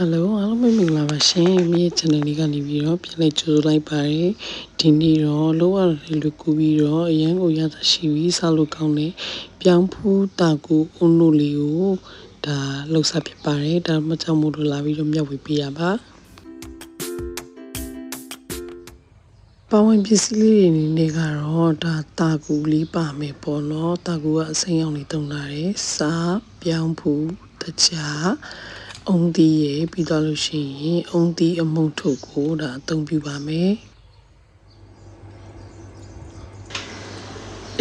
ဟယ်လိုအားလုံးပဲမင်္ဂလာပါရှင်မြေ channel လေးကနေပြီးတော့ပြန်လည်ကြိုဆိုလိုက်ပါတယ်ဒီနေ့တော့လောရတယ်လူကူပြီးတော့အရန်ကိုရတာရှိပြီးဆောက်လို့ကောင်းတဲ့ပြောင်းဖူးတာကူအုံလို့လေးကိုဒါလှုပ်ဆက်ဖြစ်ပါတယ်ဒါမှကြောင့်မို့လို့လာပြီးတော့မြတ်ဝေပေးရပါပဝင်ပစ္စည်းလေးတွေအနေနဲ့ကတော့ဒါတာကူလေးပါမယ်ပေါ့နော်တာကူကအစိမ်းအောင်လေးတုံလာတယ်စားပြောင်းဖူးတကြား အုံသီးရယ်ပြီးတော့လို့ရှိရင်အုံသီးအမုတ်ထုတ်ကိုဒါအသုံးပြုပါမယ်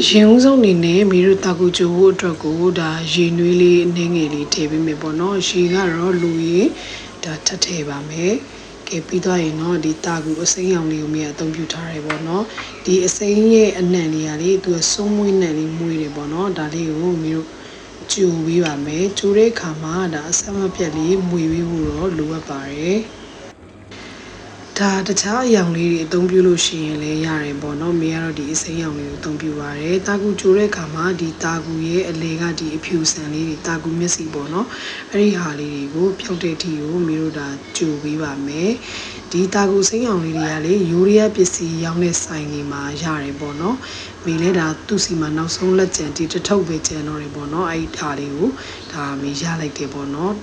ရင်ဦးဆုံးအနေနဲ့မီတို့တာကူချိုဖို့အတွက်ကိုဒါရေနွေးလေးအနှင်းငယ်လေးထည့်ပေးမယ်ပေါ့နော်ရေကတော့လူရင်ဒါထပ်ထည့်ပါမယ်ကဲပြီးတော့ရင်တော့ဒီတာကူအစိမ်းရောင်လေးကိုမြအသုံးပြုထားတယ်ပေါ့နော်ဒီအစိမ်းရဲ့အနံ့လေးကလေသူကစုံးမွေးနံ့လေးမွေးတယ်ပေါ့နော်ဒါလေးကိုမီတို့ ကျူပေးပါမယ်ကျူတဲ့အခါမှာဒါအဆက်မပြတ်လေးမွေပေးဖို့တော့လိုအပ်ပါတယ်ဒါတခြားအယောင်လေးတွေအသုံးပြုလို့ရှိရင်လည်းရတယ်ပေါ့နော်မေကတော့ဒီအစိမ်းရောင်လေးကိုအသုံးပြုပါတယ်တာကူကြိုတဲ့အခါမှာဒီတာကူရဲ့အလေကဒီအဖြူဆန်လေးတွေတာကူမျက်စိပေါ့နော်အဲ့ဒီဟာလေးတွေကိုဖြုတ်တဲ့အထိကိုမေတို့ဒါကြိုပေးပါမယ် ဒီတာကူစိမ်းရောင်လေးတွေကလေယူရီးယားပစ္စည်းရောင်းတဲ့ဆိုင်တွေမှာရတယ်ပေါ့နော်မေလဲဒါသူ့စီမှာနောက်ဆုံးလက်ကျန်ဒီတထုပ်ပဲကျန်တော့တယ်ပေါ့နော်အဲ့ဒီဟာလေးကိုဒါမေရလိုက်တယ်ပေါ့နော်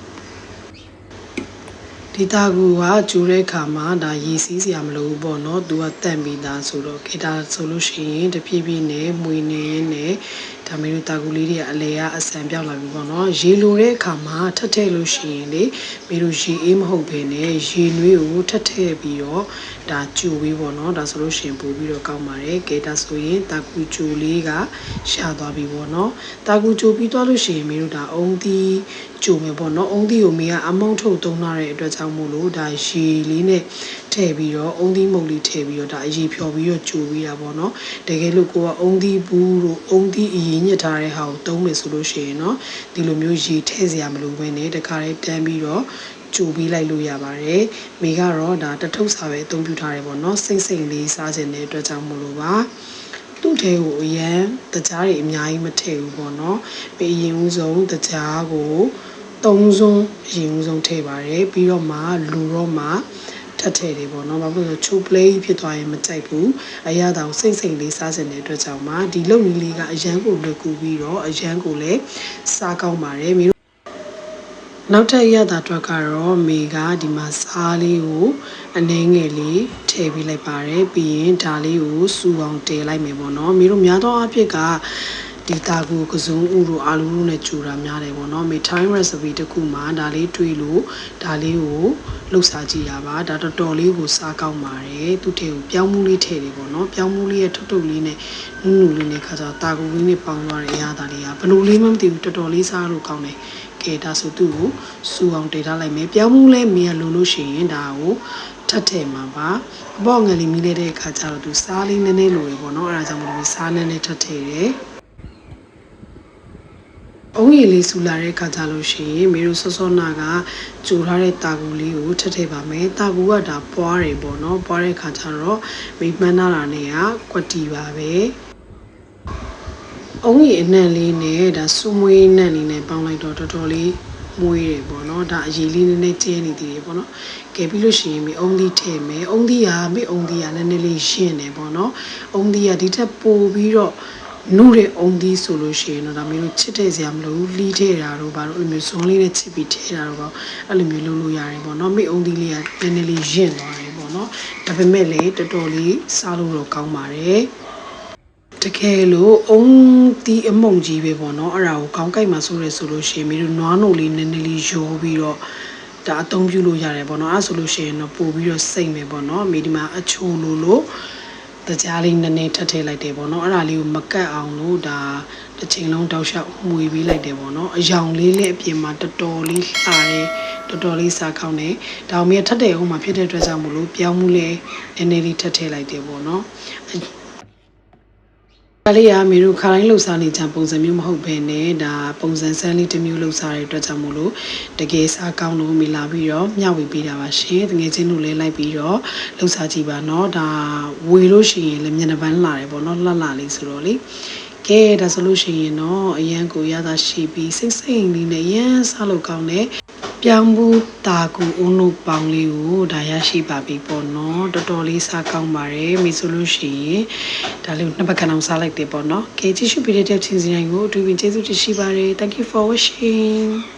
ဒီတာကူကကျူတဲ့ခါမှာဒါရေစီးစရာမလိုဘူးပေါ့နော်သူကတန့်ပြီးသားဆိုတော့ခေတာဆိုလို့ရှိရင်တဖြည်းဖြည်းနဲ့မွေနေနဲ့ ဒါမျိုးတို့တာကူလေးတွေကအလဲကအဆန်ပြောက်လာပြီပေါ့နော်ရေလိုတဲ့အခါမှာထပ်ထည့်လို့ရှိရင်လေမင်းတို့ရေအေးမဟုတ်ဘဲနဲ့ရေနွေးကိုထပ်ထည့်ပြီးတော့ဒါကျူပြီးပေါ့နော်ဒါဆိုလို့ရှိရင်ပို့ပြီးတော့ကောင်းပါတယ်ကဲဒါဆိုရင်တာကူကျူလေးကရှာသွားပြီပေါ့နော်တာကူကျူပြီးသွားလို့ရှိရင်မင်းတို့ဒါအုံသီးကျူမယ်ပေါ့နော်အုံသီးကိုမင်းကအမောင်းထုတ်သုံးထားတဲ့အတွက်ကြောင့်မို့လို့ဒါရေလေးနဲ့ ထည့်ပြီးတော့အုံးသီးမုန်လေးထည့်ပြီးတော့ဒါအရေးဖြော်ပြီးတော့ကြိုပြီးတာပေါ့နော်တကယ်လို့ကိုကအုံးသီးဘူးတို့အုံးသီးအရေးညစ်ထားတဲ့ဟာကိုသုံးမယ်ဆိုလို့ရှိရင်နော်ဒီလိုမျိုးရေထည့်စရာမလိုဘဲနဲ့တခါလေးတန်းပြီးတော့ကြိုပြီးလိုက်လို့ရပါတယ်။မိကတော့ဒါတထုပ်စာပဲအသုံးပြုထားတယ်ပေါ့နော်။စိမ့်စိမ့်လေးစားခြင်းတဲ့အတွက်ကြောင့်မလို့ပါ။သူ့ထဲကိုအရန်တကြားတွေအများကြီးမထည့်ဘူးပေါ့နော်။ပြီးရင်ဦးဆုံးတကြားကိုသုံးဆုံးအရင်ဦးဆုံးထည့်ပါတယ်။ပြီးတော့မှလူတော့မှ ထပ်ထည့်တယ်ပေါ့နော်ဘာဖြစ်လို့ချိုပလေးဖြစ်သွားရင်မကြိုက်ဘူးအရသာကိုစိတ်စိတ်လေးစားစင်တဲ့အတွက်ကြောင့်မှဒီလုံကြီးလေးကအရန်ကိုလွယ်ကူပြီးတော့အရန်ကိုလည်းစားကောင်းပါတယ်မီနောက်ထပ်ရတာအတွက်ကတော့မေကဒီမှာစားလေးကိုအနှဲငယ်လေးထည့်ပေးလိုက်ပါတယ်ပြီးရင်ဒါလေးကိုစူအောင်တည်လိုက်မယ်ပေါ့နော်မီတို့များသောအားဖြင့်က ဒီတာကူကစုံဥတို့အာလူတို့နဲ့ကြူတာများတယ်ပေါ့နော်မေ time recipe တခုမှာဒါလေးတွေးလို့ဒါလေးကိုလှုပ်ရှားကြည့်ရပါဒါတော်တော်လေးကိုစားကောင်းပါတယ်သူ့ထဲကိုပြောင်းမှုလေးထည့်တယ်ပေါ့နော်ပြောင်းမှုလေးရဲ့ထုတ်ထုတ်လေးနဲ့နုနုလေးနဲ့ခါကြတာကူလေးနဲ့ပေါင်းသွားတဲ့အရာသားလေးကဘလို့လေးမှမသိဘူးတော်တော်လေးစားလို့ကောင်းတယ်ကဲဒါဆိုသူ့ကိုစူအောင်တည်ထားလိုက်မယ်ပြောင်းမှုလဲမင်းကလုံလို့ရှိရင်ဒါကိုထပ်ထည့်မှာပါအပေါ့ငယ်လေးမိလိုက်တဲ့အခါကျတော့သူစားလေးနည်းနည်းလိုရပေါ့နော်အဲဒါကြောင့်မလို့စားနည်းနည်းထပ်ထည့်တယ် အုံးရည်လေးဆူလာတဲ့ခါကြလို့ရှိရင်မေတို့စောစောနာကကြိုထားတဲ့တာကူလေးကိုထပ်ထည့်ပါမယ်တာကူကဒါပွားတယ်ပေါ့နော်ပွားတဲ့ခါကျတော့မိမှန်းလာတာနဲ့ကကွက်တီပါပဲအုံးရည်အနှံ့လေးနဲ့ဒါစူမွေးနှံ့လေးနဲ့ပေါင်းလိုက်တော့တော်တော်လေးမွေးတယ်ပေါ့နော်ဒါအရေးလေးနည်းနည်းကျဲနေသေးတယ်ပေါ့နော်ကဲပြီးလို့ရှိရင်မိအုံးသီးထည့်မယ်အုံးသီးကမိအုံးသီးကနည်းနည်းလေးရှင်းတယ်ပေါ့နော်အုံးသီးကဒီထက်ပိုပြီးတော့ နုတဲ့အုံသီးဆိုလို့ရှိရင်တော့ဒါမျိုးတို့ချစ်တဲ့စရာမလိုဘူးလှီးထည့်တာတော့ဘာလို့အဲ့လိုမျိုးဇွန်လေးနဲ့ချစ်ပြီးထည့်တာတော့ဘာအဲ့လိုမျိုးလုပ်လို့ရတယ်ပေါ့နော်မိအုံသီးလေးကနည်းနည်းလေးရင့်သွားတယ်ပေါ့နော်ဒါပေမဲ့လေတော်တော်လေးစားလို့တော့ကောင်းပါတယ်တကယ်လို့အုံတီးအမုံကြီးပဲပေါ့နော်အဲ့ဒါကိုကောင်းကြိုက်မှာဆိုရဲဆိုလို့ရှိရင်မင်းတို့နွားနိုလေးနည်းနည်းလေးရောပြီးတော့ဒါအသုံးပြုလို့ရတယ်ပေါ့နော်အဲ့ဆိုလို့ရှိရင်တော့ပို့ပြီးတော့စိတ်မယ်ပေါ့နော်မိဒီမှာအချိုလိုလို့ တကြားလေးနည်းနည်းထပ်ထည့်လိုက်တယ်ပေါ့နော်အဲ့ဒါလေးကိုမကတ်အောင်လို့ဒါတစ်ချိန်လုံးတောက်လျှောက်မှုေပေးလိုက်တယ်ပေါ့နော်အယောင်လေးလည်းအပြင်မှာတော်တော်လေးလှတယ်တော်တော်လေးစားကောင်းတယ်ဒါအောင်မြထပ်တယ်အောင်မှာဖြစ်တဲ့အတွက်ကြောင့်မလို့ပြောင်းမှုလဲနည်းနည်းလေးထပ်ထည့်လိုက်တယ်ပေါ့နော် ဒါလေးကမေတို့ခါတိုင်းလှုပ်ရှားနေကြပုံစံမျိုးမဟုတ်ဘဲနဲ့ဒါပုံစံဆန်းလေးတစ်မျိုးလှုပ်ရှားတဲ့အတွက်ကြောင့်မို့လို့တကယ်စားကောင်းလို့မိလာပြီးတော့မျှဝေပေးတာပါရှင်တကယ်ချင်းတို့လည်းလိုက်ပြီးတော့လှုပ်ရှားကြည့်ပါเนาะဒါဝေလို့ရှိရင်လည်းမျက်နှာပန်းလာတယ်ပေါ့เนาะလှလှလေးဆိုတော့လေကဲဒါဆိုလို့ရှိရင်တော့အရန်ကိုရတာရှိပြီးစိတ်စိတ်လေးနဲ့ရန်စားလို့ကောင်းတယ် ပြောင်းဘူးတာကူအုံနိုပေါင်းလေးကိုဒါရရှိပါပြီပေါ့နော်တော်တော်လေးစားကောင်းပါတယ်မိဆိုလို့ရှိရင်ဒါလေးကိုနှစ်ပတ်ခဏအောင်စားလိုက်တယ်ပေါ့နော်ကဲကြည့်ရှုပေးတဲ့တဲ့ချင်းစီတိုင်းကိုအထူးပင်ကျေးဇူးတင်ရှိပါတယ် thank you for watching